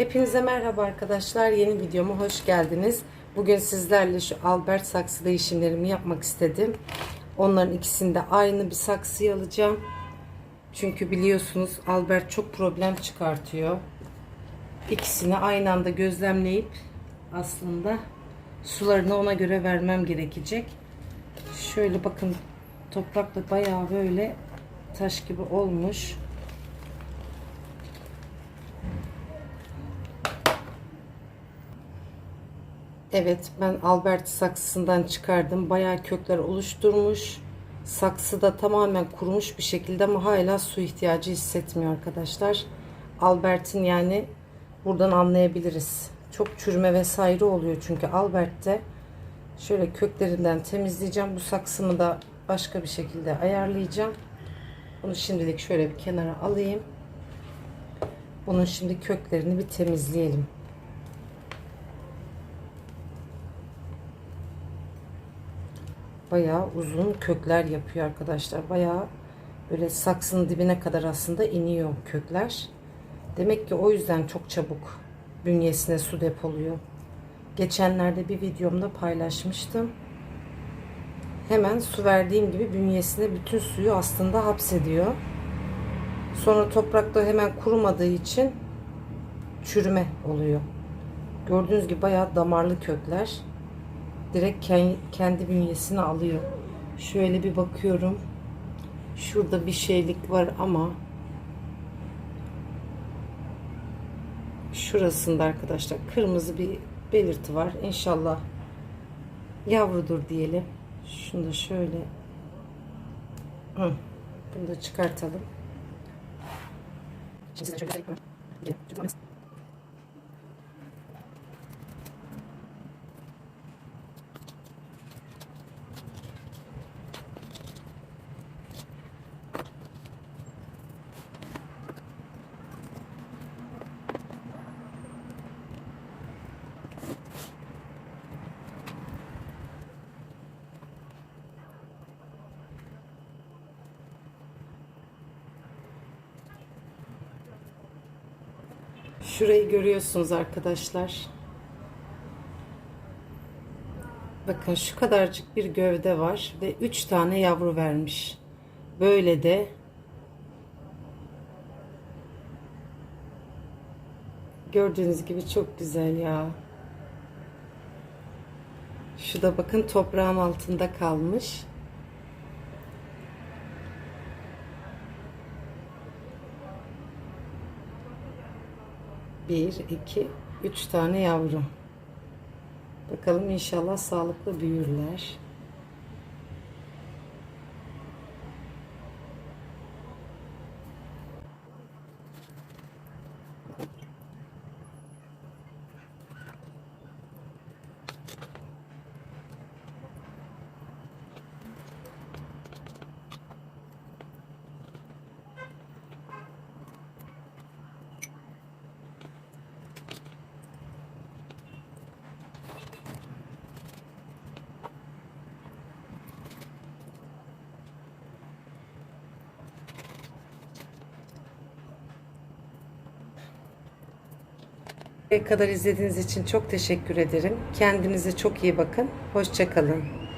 Hepinize merhaba arkadaşlar. Yeni videoma hoş geldiniz. Bugün sizlerle şu Albert saksı değişimlerimi yapmak istedim. Onların ikisini de aynı bir saksıya alacağım. Çünkü biliyorsunuz Albert çok problem çıkartıyor. İkisini aynı anda gözlemleyip aslında sularını ona göre vermem gerekecek. Şöyle bakın toprakla bayağı böyle taş gibi olmuş. Evet ben Albert saksısından çıkardım. Bayağı kökler oluşturmuş. Saksı da tamamen kurumuş bir şekilde ama hala su ihtiyacı hissetmiyor arkadaşlar. Albert'in yani buradan anlayabiliriz. Çok çürüme vesaire oluyor çünkü Albert'te şöyle köklerinden temizleyeceğim. Bu saksımı da başka bir şekilde ayarlayacağım. Bunu şimdilik şöyle bir kenara alayım. Bunun şimdi köklerini bir temizleyelim. Bayağı uzun kökler yapıyor arkadaşlar. Bayağı böyle saksının dibine kadar aslında iniyor kökler. Demek ki o yüzden çok çabuk bünyesine su depoluyor. Geçenlerde bir videomda paylaşmıştım. Hemen su verdiğim gibi bünyesine bütün suyu aslında hapsediyor. Sonra toprakta hemen kurumadığı için çürüme oluyor. Gördüğünüz gibi bayağı damarlı kökler direkt kendi bünyesine alıyor. Şöyle bir bakıyorum. Şurada bir şeylik var ama şurasında arkadaşlar kırmızı bir belirti var. İnşallah yavrudur diyelim. Şunu da şöyle Hı. bunu da çıkartalım. Şimdi şöyle Şurayı görüyorsunuz arkadaşlar. Bakın şu kadarcık bir gövde var ve 3 tane yavru vermiş. Böyle de gördüğünüz gibi çok güzel ya. Şu da bakın toprağın altında kalmış. Bir, iki, üç tane yavru. Bakalım inşallah sağlıklı büyürler. Kadar izlediğiniz için çok teşekkür ederim. Kendinize çok iyi bakın. Hoşçakalın.